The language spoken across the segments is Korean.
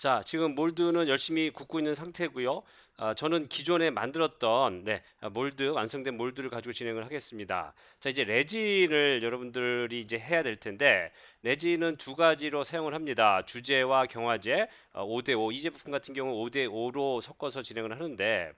자, 지금 몰드는 열심히 굽고 있는 상태고요. 아, 저는 기존에 만들었던 네, 아, 몰드 완성된 몰드를 가지고 진행을 하겠습니다. 자, 이제 레진을 여러분들이 이제 해야 될 텐데 레진은 두 가지로 사용을 합니다. 주제와 경화제 어, 5대 5 이 제품 같은 경우 5대 5로 섞어서 진행을 하는데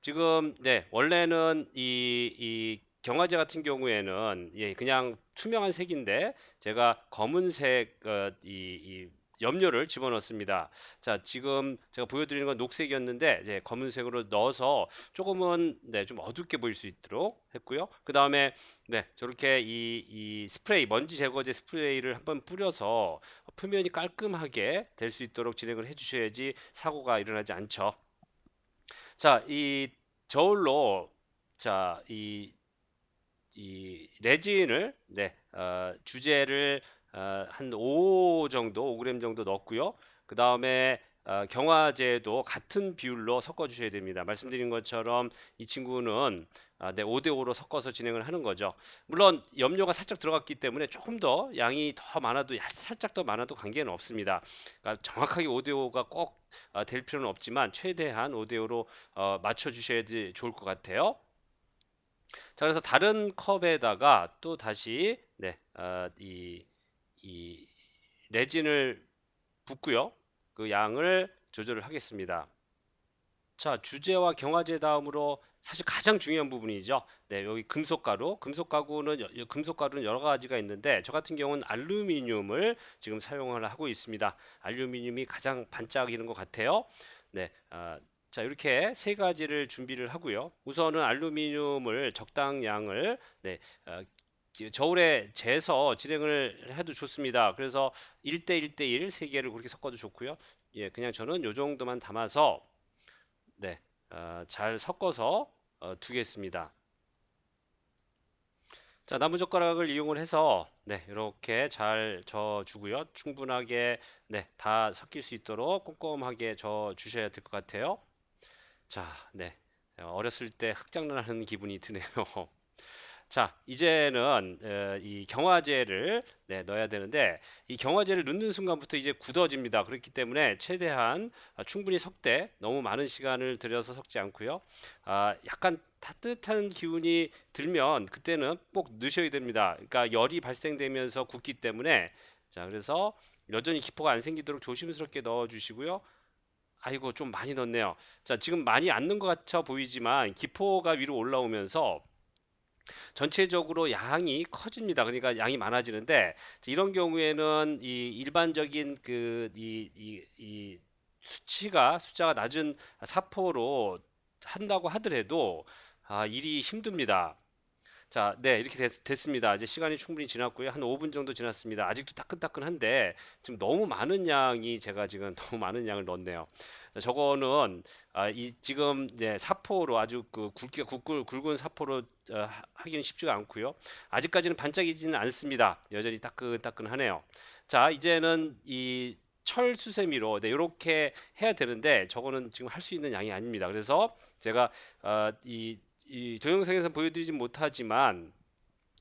지금 네, 원래는 이, 이 경화제 같은 경우에는 예, 그냥 투명한 색인데 제가 검은색 어, 이, 이 염료를 집어넣습니다. 자, 지금 제가 보여드리는 건 녹색이었는데 이제 검은색으로 넣어서 조금은 네, 좀 어둡게 보일 수 있도록 했고요. 그 다음에 네, 저렇게 이, 이 스프레이 먼지 제거제 스프레이를 한번 뿌려서 표면이 깔끔하게 될 수 있도록 진행을 해주셔야지 사고가 일어나지 않죠. 자, 이 저울로 자, 이, 이 레진을 네, 어, 주제를 어, 한5 정도, 5g 정도 넣었고요. 그 다음에 어, 경화제도 같은 비율로 섞어 주셔야 됩니다. 말씀드린 것처럼 이 친구는 아, 네, 5대 5로 섞어서 진행을 하는 거죠. 물론 염료가 살짝 들어갔기 때문에 조금 더 양이 더 많아도 살짝 더 많아도 관계는 없습니다. 그러니까 정확하게 5대 5가 꼭될 아, 필요는 없지만 최대한 5대 5로 어, 맞춰 주셔야 좋을 것 같아요. 자, 그래서 다른 컵에다가 또 다시 네, 어, 이, 이 레진을 붓고요. 그 양을 조절을 하겠습니다. 자, 주제와 경화제 다음으로 사실 가장 중요한 부분이죠. 네, 여기 금속가루. 금속가루는 금속가루는 여러 가지가 있는데 저 같은 경우는 알루미늄을 지금 사용을 하고 있습니다. 알루미늄이 가장 반짝이는 것 같아요. 네, 아, 자 이렇게 세 가지를 준비를 하고요. 우선은 알루미늄을 적당량을 네, 어, 저울에 재서 진행을 해도 좋습니다. 그래서 1대 1대 1 세 개를 그렇게 섞어도 좋고요. 예, 그냥 저는 요 정도만 담아서 네, 어, 잘 섞어서 어, 두겠습니다. 자, 나무젓가락을 이용을 해서 네, 이렇게 잘 저어 주고요. 충분하게 네, 다 섞일 수 있도록 꼼꼼하게 저어 주셔야 될 것 같아요. 자, 네. 어렸을 때 흙장난하는 기분이 드네요. 자, 이제는 어, 이 경화제를 네, 넣어야 되는데 이 경화제를 넣는 순간부터 이제 굳어집니다. 그렇기 때문에 최대한 아, 충분히 섞되 너무 많은 시간을 들여서 섞지 않고요. 아, 약간 따뜻한 기운이 들면 그때는 꼭 넣으셔야 됩니다. 그러니까 열이 발생되면서 굳기 때문에 자, 그래서 여전히 기포가 안 생기도록 조심스럽게 넣어 주시고요. 아이고 좀 많이 넣네요. 자, 지금 많이 안 넣은 것 같아 보이지만 기포가 위로 올라오면서 전체적으로 양이 커집니다. 그러니까 양이 많아지는데 이런 경우에는 이 일반적인 그이이이 수치가 숫자가 낮은 사포로 한다고 하더라도 아, 일이 힘듭니다. 자, 네, 이렇게 됐, 습니다 이제 시간이 충분히 지났고요. 한 5분 정도 지났습니다. 아직도 따끈따끈한데 지금 너무 많은 양이 제가 지금 너무 많은 양을 넣었네요. 자, 저거는 아, 이 지금 이제 사포로 아주 그 굵기가 굵고 굵은 사포로 어, 하기는 쉽지가 않고요. 아직까지는 반짝이지는 않습니다. 여전히 따끈따끈하네요. 자, 이제는 이 철수세미로 네, 이렇게 해야 되는데 저거는 지금 할 수 있는 양이 아닙니다. 그래서 제가 어, 이 이 동영상에서 보여드리지 못하지만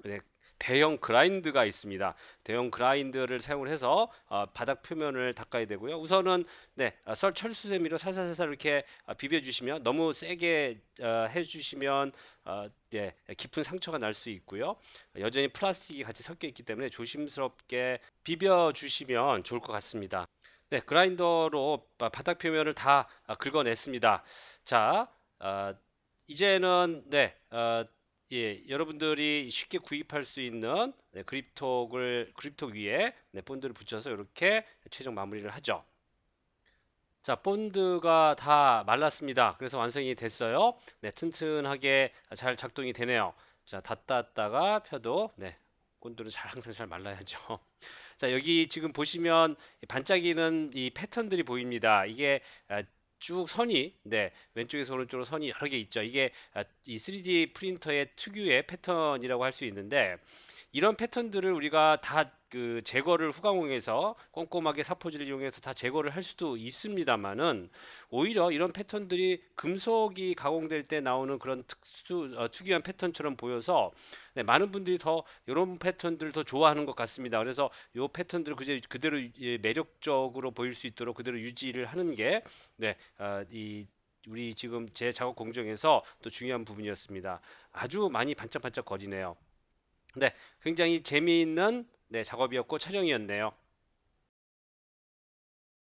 네, 대형 그라인드가 있습니다. 대형 그라인드를 사용을 해서 어, 바닥 표면을 닦아야 되고요. 우선은 네, 어, 썰 철수세미로 살살살살 이렇게 어, 비벼주시면 너무 세게 어, 해주시면 어, 네, 깊은 상처가 날 수 있고요. 여전히 플라스틱이 같이 섞여 있기 때문에 조심스럽게 비벼주시면 좋을 것 같습니다. 네, 그라인더로 바닥 표면을 다 어, 긁어냈습니다. 자, 어, 이제는 네, 어, 예, 여러분들이 쉽게 구입할 수 있는 네, 그립톡을 그립톡 위에 네, 본드를 붙여서 이렇게 최종 마무리를 하죠. 자, 본드가 다 말랐습니다. 그래서 완성이 됐어요. 네, 튼튼하게 잘 작동이 되네요. 자, 닫았다가 펴도 네, 본드는 잘 항상 잘 말라야죠. 자, 여기 지금 보시면 반짝이는 이 패턴들이 보입니다. 이게 아, 쭉 선이 네 왼쪽에서 오른쪽으로 선이 여러 개 있죠. 이게 아, 이 3D 프린터의 특유의 패턴이라고 할 수 있는데 이런 패턴들을 우리가 다 그 제거를 후광홍에서 꼼꼼하게 사포질을 이용해서 다 제거를 할 수도 있습니다만은 오히려 이런 패턴들이 금속이 가공될 때 나오는 그런 특수 어, 특이한 패턴처럼 보여서 네, 많은 분들이 더 이런 패턴들을 더 좋아하는 것 같습니다. 그래서 이 패턴들을 그제 그대로 예, 매력적으로 보일 수 있도록 그대로 유지를 하는 게 네, 아, 이 우리 지금 제 작업 공정에서 또 중요한 부분이었습니다. 아주 많이 반짝반짝 거리네요. 네, 굉장히 재미있는 네, 작업이었고 촬영이었네요.